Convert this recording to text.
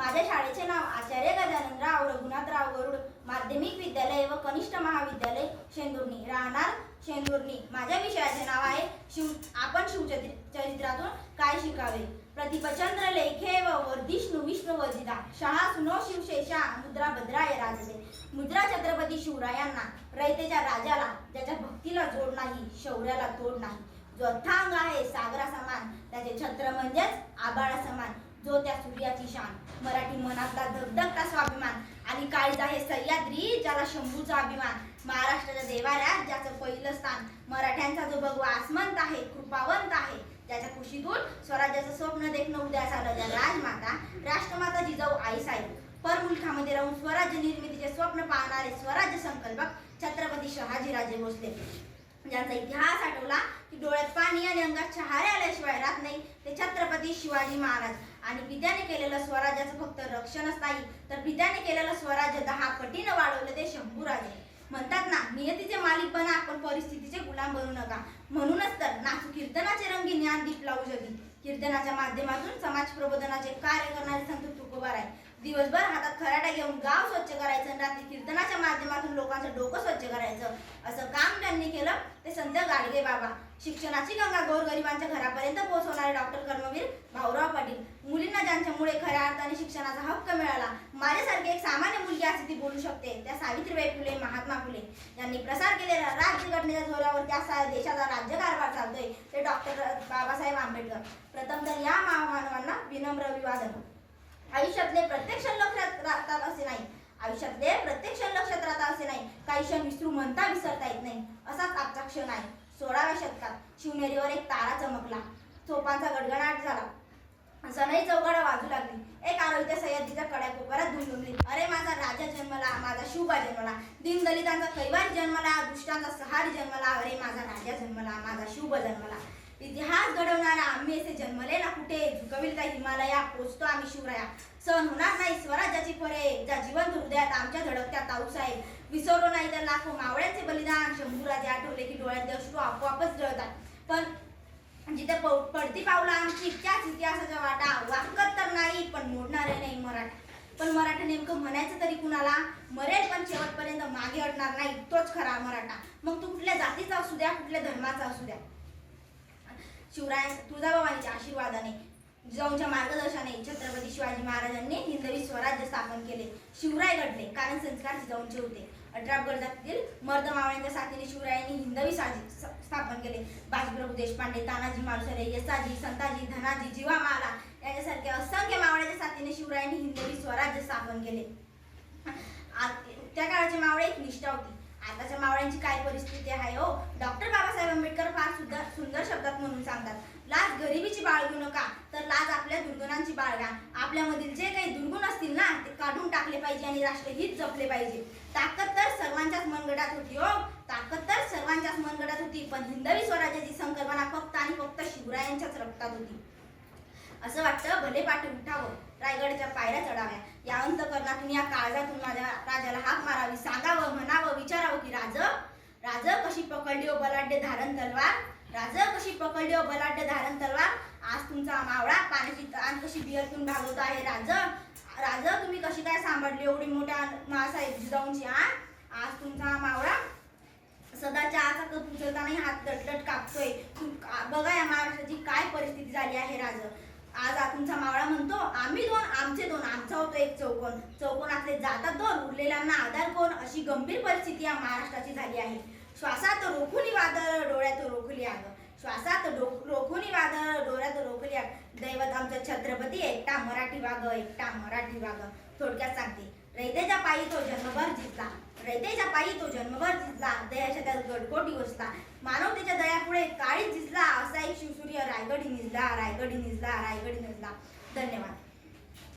माझ्या शाळेचे नाव आचार्य गजाननराव रघुनाथराव गरुड माध्यमिक विद्यालय व कनिष्ठ महाविद्यालय शेंदुर्णी. राहणार शेंदुर्णी. माझ्या विषयाचे नाव आहे शिव आपण शिवचरि चरित्रातून काय शिकावे? प्रतिपचंद्र लेखे व वर्धिष्णू विष्णू वर्जिता. शहा सुनो शिवशेषा मुद्रा भद्राय राजले मुद्रा छत्रपती शिवरायांना रयतेच्या राजाला ज्याच्या भक्तीला जोड नाही शौर्याला तोड नाही. जो अथांग आहे सागरा समान त्याचे छत्र म्हणजेच आबाळा समान जो त्या सूर्याची शान. मराठी मनातला धगधगता स्वाभिमान आणि काळीज आहे सह्याद्री ज्याला शंभूचा अभिमान. महाराष्ट्राच्या देवाऱ्यात ज्याचं पहिलं स्थान मराठ्यांचा जो भगवा आसमंत आहे कृपावंत आहे ज्याच्या कुशीतून स्वराज्याचं स्वप्न देखणं उद्यास आलं ज्या राजमाता राष्ट्रमाता जिजाऊ आई साहेब परमुलखामध्ये राहून स्वराज्य निर्मितीचे स्वप्न पाहणारे स्वराज्य संकल्पक छत्रपती शहाजीराजे भोसले. ज्यांचा इतिहास आठवला की डोळ्यात पाणी आणि अंगात शहारे आल्याशिवाय राहत नाही ते छत्रपती शिवाजी महाराज. आणि पित्याने केलेलं स्वराज्याचं फक्त रक्षणच नाही तर पित्याने केलेलं स्वराज्य दहा पटीनं वाढवलं ते शंभूराजे. म्हणतात ना नियतीचे मालिक बना आपण परिस्थितीचे गुलाम बनू नका. म्हणूनच तर नाचू कीर्तनाचे रंगी ज्ञान दीप लावू जगी. कीर्तनाच्या माध्यमातून समाज प्रबोधनाचे कार्य करणारे दिवसभर हातात खराटा घेऊन गाव स्वच्छ करायचं रात्री कीर्तनाच्या माध्यमातून लोकांचं डोकं स्वच्छ करायचं. असं काम त्यांनी केलं. ते संत गाडगे बाबा. शिक्षणाची गंगा गोरगरिबांच्या घरापर्यंत पोहोचवणारे डॉक्टर कर्मवीर भाऊराव पाटील. मुलींना ज्यांच्यामुळे खऱ्या अर्थाने शिक्षणाचा हक्क मिळाला. माझ्यासारखी एक सामान्य मुलगी असे ती बोलू शकते. त्या सावित्रीबाई फुले महात्मा फुले. यांनी प्रसार केलेल्या राज्यघटनेच्या जोरावर त्या सा- देशाचा राज्यकारभार चालतोय. ते डॉक्टर बाबासाहेब आंबेडकर. प्रथम तर या महामानवांना विनम्र अभिवादन. आयुष्यातले प्रत्येक क्षण लक्षात राहतात असे नाही. आयुष्यातले प्रत्येक क्षण लक्षात राहतात असे नाही. काही क्षण विसरू म्हणता विसरता येत नाही. असाच आजचा क्षण आहे. सोळाव्या शतकात शिवनेरीवर एक तारा चमकला. चोपांचा गडगडाट झाला. सनई चौघडा वाजू लागली. एक आरोग्य सह्याद्रीच्या कड्या कोपऱ्यात धुंदुमली अरे माझा राजा जन्मला माझा शिवबा जन्मला. दीनदलितांचा कैवार जन्मला दुष्टांचा सहारी जन्मला. अरे माझा राजा जन्मला माझा शिवबा जन्मला. इतिहास घडवणारा आम्ही असे जन्मलेला कुठे? झुकविल का हिमालया? पोचतो आम्ही शिवराया. सहन होणार नाही स्वराज्याची फळे ज्या जीवन हृदयात आमच्या धडकत्या ताऊस आहे. विसरलो नाही तर लाखो मावळ्यांचे बलिदान. शंभूराजे आठवले की डोळ्यात अश्रू आपोआपच जळतात. पण जिथे पौ- पडती पावला आमची त्याच इतिहासाचा वाटा. वाकत तर नाही पण मोडणारे नाही मराठा. पण मराठा नेमकं म्हणायचं तरी कुणाला? मरेल पण शेवटपर्यंत मागे हटणार नाही. तोच खरा मराठा. मग तू कुठल्या जातीचा असू द्या कुठल्या धर्माचा असू द्या. शिवराय तुळजाभवानीच्या आशीर्वादाने जिजाऊंच्या मार्गदर्शनाने छत्रपती शिवाजी महाराजांनी हिंदवी स्वराज्य स्थापन केले. शिवराय घडले कारण संस्कार जिजाऊंचे होते. अठरा जातीतील मर्द मावळ्यांच्या साथीने शिवरायांनी हिंदवी साजी स्थापन केले. बाजीप्रभू देशपांडे तानाजी मालुसरे यसाजी संताजी धनाजी जीवामाला यांच्यासारख्या असंख्य मावळ्याच्या साथीने शिवरायांनी हिंदवी स्वराज्य स्थापन केले. आ- त्या काळाचे मावळे एक निष्ठा होती. आताच्या मावळ्यांची काय परिस्थिती आहे हो? डॉक्टर बाबासाहेब आंबेडकर फार सुद्धा सुंदर शब्दात म्हणून सांगतात. लाज गरिबीची बाळगू नका तर लाज आपल्या दुर्गुणांची बाळगा आपल्यामधील जे काही दुर्गुण असतील ना ते काढून टाकले पाहिजे आणि राष्ट्रहित जपले पाहिजे. ताकद तर सर्वांच्याच मनगटात होती हो? ताकद तर सर्वांच्याच मनगटात होती पण हिंदवी स्वराज्याची संकल्पना फक्त आणि फक्त शिवरायांच्याच रक्तात होती. असं वाटतं भले पाठी उठावं रायगडच्या पायऱ्या चढाव्या. या अंतकरणातून या काळजातून माझ्या राजाला हाक मारावी. सांगावं म्हणावं विचारावं की राज राज कशी पकडली हो बलाढ्य धारण तलवार? राज कशी पकडली हो बलाढ्य धारण तलवार? आज तुमचा मावळा पाण्याची ताण कशी बियरतून भागवत आहे? राज राज तुम्ही कशी काय सांभाळली? एवढी मोठ्या मासाहेब जिजाऊंची आ आज तुमचा मावळा सदाच्या आता कप उचलतानाही हात लटलट कापतोय. बघा या महाराष्ट्राची काय परिस्थिती झाली आहे राज. आज आ- तुमचा मावळा म्हणतो आम्ही दोन आमचे दोन आमचा होतो एक चौकोन. चौकोनातले जातात दोन उरलेल्यांना आधार कोण? अशी गंभीर परिस्थिती या महाराष्ट्राची झाली आहे. श्वासात रोखुली वादळ डोळ्यात रोखली आग. श्वासात डोक रोखुनी वादळ डोळ्यात रोखली आग. दैवत आमचं छत्रपती एकटा मराठी वाग एकटा मराठी वाग थोडक्यात सांगते. रयतेच्या पायी तो जन्मभर जिंकला रयतेच्या पायी तो जन्मभर जिंकला दयाच्या त्यात गडकोटी बसला. मानवतेच्या दयापुढे काळीच झिजला असा एक शिवसूर्य रायगडी निजला रायगडी निजला रायगडी निजला धन्यवाद.